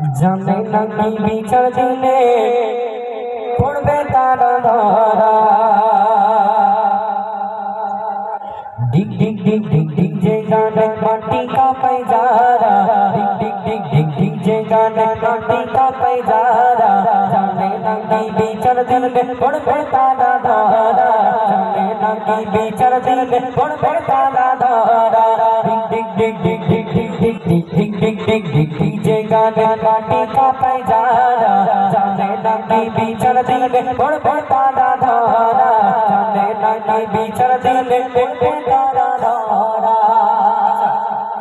जमे नंगी बिछड़ दिले पुणबे तारा धारा डिग डिग डिग डिग डिग जे गाने माटी का पैजारा डिग डिग डिग डिग डिग जे गाने माटी का पैजारा जमे नंगी बिछड़ दिले पुणबे तारा धारा जमे नंगी बिछड़ दिले पुणबे तारा धारा डिग डिग डिग डिग डिग ঢিক ঢিক ঢিক ঢিক ঢিক ঢিক ডিজে গানে কাটে কাপায় যারা জানে না কি বিচার দিলে বড় বড় জানে না কি বিচার দিলে বড় বড়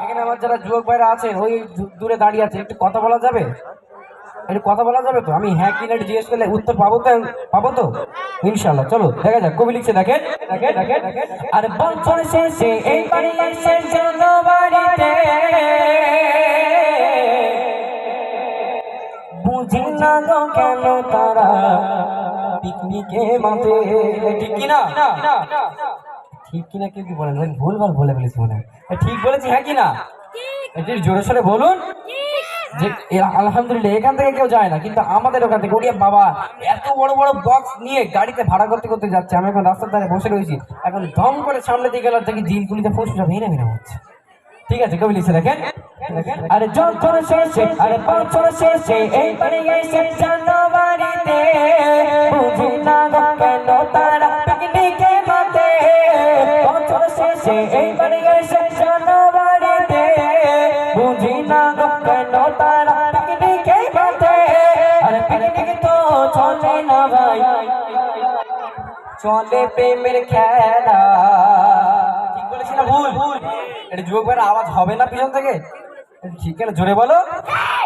এখানে আমার যারা যুবক ভাইরা আছেন ওই দূরে দাঁড়িয়ে আছে একটু কথা বলা যাবে একটু কথা বলা যাবে তো? আমি হ্যাঁ কি না জিজ্ঞেস করলে উত্তর পাবো তো? পাবো তো? ইনশাল্লাহ চলো দেখা যাক কবি লিখছে দেখেন। আর বছর শেষে এই বাড়ি এসে জানুয়ারিতে বুঝি না গো কেন তারা পিকনিকে মাতে ঠিক কিনা ঠিক কিনা কেউ কি বলেন ভুলভাল বলে ফেলেছি মনে হয়। ঠিক বলেছি হ্যাঁ কি না? একটু জোরে সোরে বলুন। আলহামদুলিল্লাহ, এখান থেকে কেউ যায় না, কিন্তু আমাদের ওখান থেকে। ওরিয়া বাবা, এত বড় বড় বক্স নিয়ে গাড়িতে ভাড়া করতে করতে যাচ্ছে। আমি এখন রাস্তার ধারে বসে রয়েছি। এখন দম করে সামনে দিকে গেলাম, দেখি দিলগুলিতে ফুসফুসা ভেঙে ভেঙে হচ্ছে। ঠিক আছে, কবি লিখছে, দেখেন। আরে যখন শেষে আরে বছর শেষে এই বাড়ি এসে জানুয়ারিতে বুঝি না চলে প্রেমের খেলা ঠিক বলেছি না ভুল এটা যুবক আওয়াজ হবে না পিছন থেকে ঠিক আছে জোরে বলো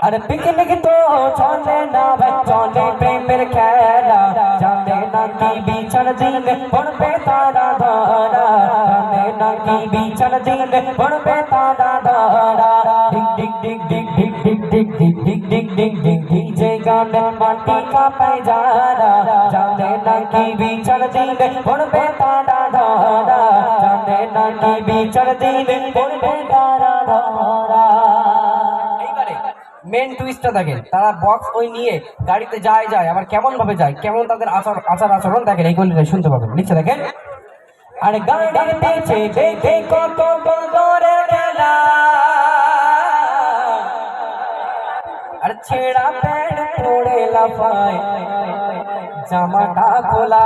আরে পিকনিক তো চলে না ভাই চলে প্রেমের খেলা জানে না কি বিচার দিলে পড়বে তারা ধরা জানে না কি বিচার দিলে পড়বে তারা ধরা ডিগ ডিগ ডিগ ডিগ ডিগ ডিগ ডিগ ডিগ ডিগ ডিগ ডিগ ডিগ ডিগ যে গানে মাটি কাঁপায় যারা দিলে পড়বে তারা ধরা জানে না কি বিচার দিলে পড়বে তারা ধরা মেন টুইস্টটা দেখেন, তারা বক্স ওই নিয়ে গাড়িতে যায় যায়, আবার কেমন ভাবে যায়, কেমন তাদের আচার আচার আচরণ দেখেন এইগুলি শুনতে পাবেন লিখছে দেখেন। আরে গাড়ির পিছে দেখে কত বদরে খেলা আর ছেঁড়া প্যান্ট পড়ে লাফায়, জামাটা খোলা।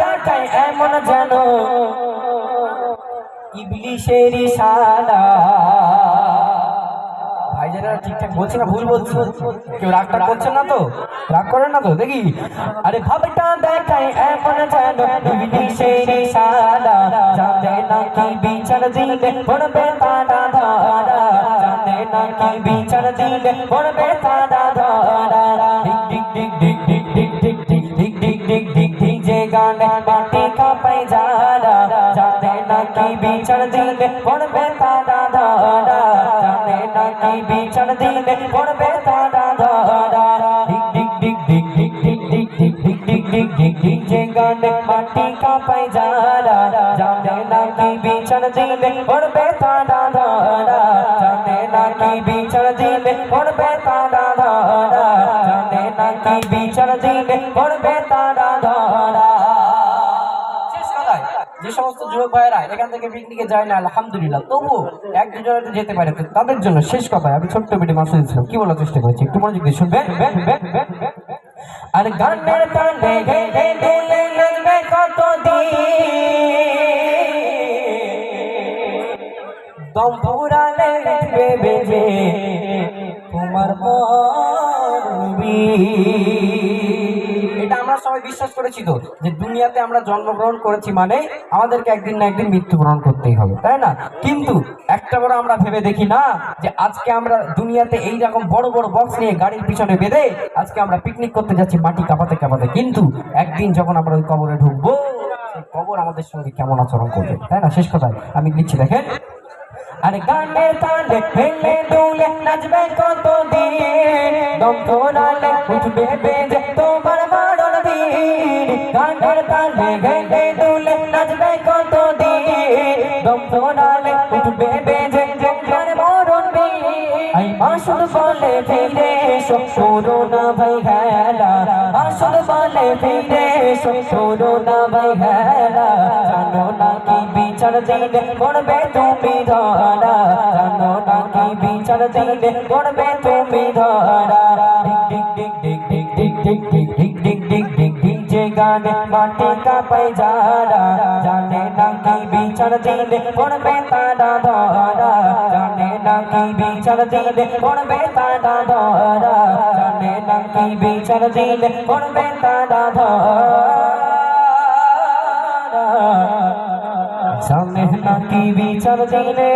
দেখায় এমন যেন ইবলিশের ইশারা। ভাই ঠিকঠাক বলছে না, ভুল বলছে? কেউ রাগ টাগ করছেন না তো? রাগ করেন না তো? দেখি। আরে ভাবটা দেখায় এমন যেন ইবলিশের ইশারা। জানে না কি বিচার দিলে পড়বে তারা ধরা। জানে না কি বিচার দিলে পড়বে তারা ধরা। ডিগ ডিগ ডিগ গানে মাটি কাঁপাই যারা জানে না কি বিচার দিলে পড়বে তারা ধরা জানে না কি বিচার দিলে পড়বে তারা ধরা ডিগ ডিগ ডিগ ডিগ ডিগ ডিগ ডিগ ডিগ ডিগ ডিগ ডিগ ডিগ যে গানে মাটি কাঁপাই যারা জানে না কি বিচার দিলে পড়বে তারা ধরা জানে না কি বিচার দিলে পড়বে তারা ধরা জানে না কি বিচার দিলে পড়বে তারা যে সমস্ত যুবক ভাইয়েরা এখান থেকে পিকনিকে যায় না, আলহামদুলিল্লাহ তবু এক দুজন যেতে পারে। তাদের জন্য শেষ কথায় আমি ছোট্ট ভিডিও মাসুদ ছিলাম কি বলার চেষ্টা করছি? একটু মনোযোগ দিয়ে শুনবে আর গানের তালে গে গে দুলে নাচবে কত দম পুরালে উঠবে তোমার আমরা সবাই বিশ্বাস করেছি তো যে দুনিয়াতে আমরা জন্মগ্রহণ করেছি মানে আমাদেরকে একদিন না একদিন মৃত্যুবরণ করতেই হবে, তাই না? কিন্তু একটা বড় আমরা ভেবে দেখি না যে আজকে আমরা দুনিয়াতে এই রকম বড় বড় বক্স নিয়ে গাড়ির পিছনে বেঁধে আজকে আমরা পিকনিক করতে যাচ্ছি, মাটি কাঁপাতে কাঁপাতে। কিন্তু একদিন যখন আমরা ওই কবরে ঢুকবো, সেই কবর আমাদের সঙ্গে কেমন আচরণ করবে, তাই না? শেষ কথায় আমি লিখছি দেখেন। আরে গানের তালে ফেলে দুলে নাচবে কত দিন দম তোলালে উঠবে বেজে তোমার দিন গানের তালে গেলে দুলে নাচবে কত দিন দম তোলালে উঠবে বেজে তোমার মরণ দিন আই মাসুদ বলে ফিরে এসো শোনো না ভাই হেলা। মাসুদ বলে ফিরে এসো শোনো না ভাই হেলা। জানো না কি বিচার দিলে করবে তুমি ধরা। জানো না কি বিচার দিলে করবে তুমি ধরা। গানে মাটি কাঁপাই যারা জানে না কি বিচার দিলে করবে তারা ধরা জানে না কি বিচার দিলে করবে তারা ধরা জানে না কি বিচার দিলে করবে তারা ধরা সামনে নাকি বিচার দিলে